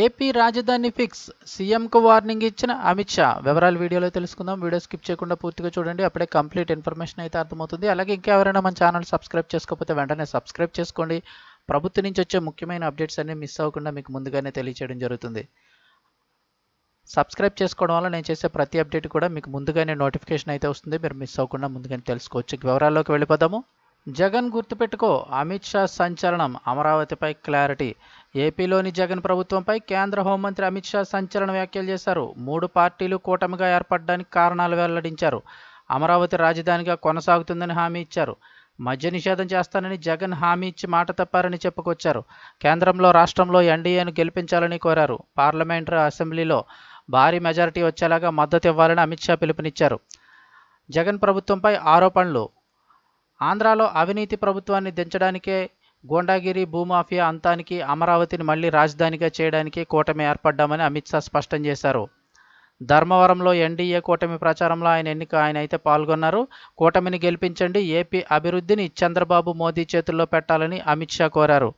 AP రాజధాని fix. సీఎంకు warning ఇచ్చిన అమిత్ షా. వివరాలు వీడియోలో తెలుసుకుందాం. వీడియో స్కిప్ చేయకుండా పూర్తిగా చూడండి. అప్పుడే కంప్లీట్ ఇన్ఫర్మేషన్ అయితే అర్థమవుతుంది. అలాగే ఇంకెవరైనా మన ఛానల్ సబ్స్క్రైబ్ చేసుకోకపోతే వెంటనే సబ్స్క్రైబ్ చేసుకోండి. ప్రభుత్వం నుంచి వచ్చే ముఖ్యమైన అప్డేట్స్ అన్ని మిస్ అవ్వకుండా మీకు ముందుగానే తెలియచేయడం జరుగుతుంది. సబ్స్క్రైబ్ చేసుకోవడం వల్ల నేను చేసే ప్రతి అప్డేట్ కూడా మీకు ముందుగానే నోటిఫికేషన్ అయితే వస్తుంది. మీరు మిస్ అవ్వకుండా ముందుగానే తెలుసుకోవచ్చు. వివరాల్లోకి వెళ్ళిపోదాము. జగన్ గుర్తుపెట్టుకో అమిత్ షా సంచలనం అమరావతిపై క్లారిటీ. ఏపీలోని జగన్ ప్రభుత్వంపై కేంద్ర హోంమంత్రి అమిత్ షా సంచలన వ్యాఖ్యలు చేశారు. మూడు పార్టీలు కూటమిగా ఏర్పడడానికి కారణాలు వెల్లడించారు. అమరావతి రాజధానిగా కొనసాగుతుందని హామీ ఇచ్చారు. మద్య నిషేధం చేస్తానని జగన్ హామీ ఇచ్చి మాట తప్పారని చెప్పుకొచ్చారు. కేంద్రంలో రాష్ట్రంలో ఎన్డీఏను గెలిపించాలని కోరారు. పార్లమెంటరీ అసెంబ్లీలో భారీ మెజారిటీ వచ్చేలాగా మద్దతు ఇవ్వాలని అమిత్ షా పిలుపునిచ్చారు. జగన్ ప్రభుత్వంపై ఆరోపణలు ఆంధ్రాలో అవినీతి ప్రభుత్వాన్ని దించడానికే గోండాగిరి భూమాఫియా అంతానికి అమరావతిని మళ్ళీ రాజధానిగా చేయడానికి కూటమి ఏర్పడ్డామని అమిత్ షా స్పష్టం చేశారు. ధర్మవరంలో ఎన్డీఏ కూటమి ప్రచారంలో ఆయన ఎన్నిక ఆయన అయితే పాల్గొన్నారు. కూటమిని గెలిపించండి ఏపీ అభివృద్ధిని చంద్రబాబు మోదీ చేతుల్లో పెట్టాలని అమిత్ షా కోరారు.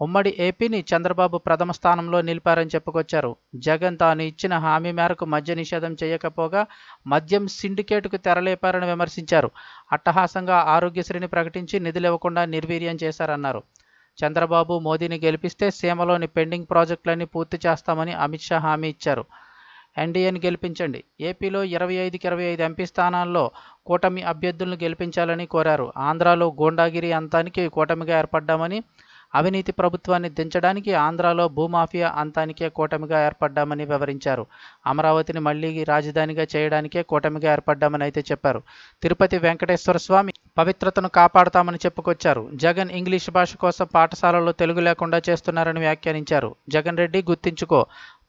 ఉమ్మడి ఏపీని చంద్రబాబు ప్రథమ స్థానంలో నిలిపారని చెప్పుకొచ్చారు. జగన్ తాను ఇచ్చిన హామీ మేరకు మద్య నిషేధం చేయకపోగా మద్యం సిండికేటుకు తెరలేపారని విమర్శించారు. అట్టహాసంగా ఆరోగ్యశ్రీని ప్రకటించి నిధులు ఇవ్వకుండా నిర్వీర్యం చేశారన్నారు. చంద్రబాబు మోదీని గెలిపిస్తే సీమలోని పెండింగ్ ప్రాజెక్టులన్నీ పూర్తి చేస్తామని అమిత్ షా హామీ ఇచ్చారు. ఎన్డీఏని గెలిపించండి. ఏపీలో ఇరవై ఐదుకి ఇరవై ఐదు ఎంపీ స్థానాల్లో కూటమి అభ్యర్థులను గెలిపించాలని కోరారు. ఆంధ్రాలో గోండాగిరి అంతానికి కూటమిగా ఏర్పడ్డామని అవినీతి ప్రభుత్వాన్ని దించడానికి ఆంధ్రాలో భూమాఫియా అంతానికే కూటమిగా ఏర్పడ్డామని వివరించారు. అమరావతిని మళ్ళీ రాజధానిగా చేయడానికే కూటమిగా ఏర్పడ్డామని అయితే చెప్పారు. తిరుపతి వెంకటేశ్వర స్వామి పవిత్రతను కాపాడతామని చెప్పుకొచ్చారు. జగన్ ఇంగ్లీష్ భాష కోసం పాఠశాలలో తెలుగు లేకుండా చేస్తున్నారని వ్యాఖ్యానించారు. జగన్ రెడ్డి గుర్తించుకో.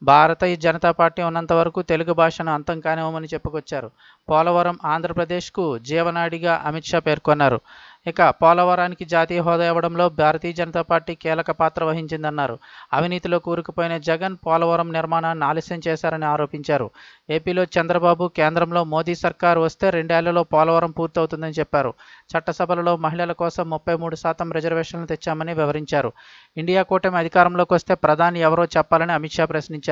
భారతీయ జనతా పార్టీ ఉన్నంత వరకు తెలుగు భాషను అంతం కానివ్వమని చెప్పుకొచ్చారు. పోలవరం ఆంధ్రప్రదేశ్కు జీవనాడిగా అమిత్ షా పేర్కొన్నారు. ఇక పోలవరానికి జాతీయ హోదా ఇవ్వడంలో భారతీయ జనతా పార్టీ కీలక పాత్ర వహించిందన్నారు. అవినీతిలో కూరుకుపోయిన జగన్ పోలవరం నిర్మాణాన్ని ఆలస్యం చేశారని ఆరోపించారు. ఏపీలో చంద్రబాబు కేంద్రంలో మోదీ సర్కారు వస్తే రెండేళ్ళలో పోలవరం పూర్తవుతుందని చెప్పారు. చట్టసభలలో మహిళల కోసం ముప్పై మూడు శాతం రిజర్వేషన్లు తెచ్చామని వివరించారు. ఇండియా కూటమి అధికారంలోకి వస్తే ప్రధాని ఎవరో చెప్పాలని అమిత్ షా ప్రశ్నించారు.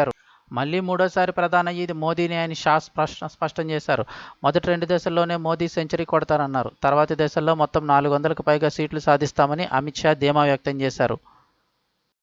మళ్ళీ మూడోసారి ప్రధాని అయ్యేది మోదీనే అని షా స్పష్ట స్పష్టం చేశారు. మొదటి రెండు దశల్లోనే మోదీ సెంచరీ కొడతారన్నారు. తర్వాతి దశల్లో మొత్తం నాలుగు వందలకు పైగా సీట్లు సాధిస్తామని అమిత్ షా ధీమా వ్యక్తం చేశారు.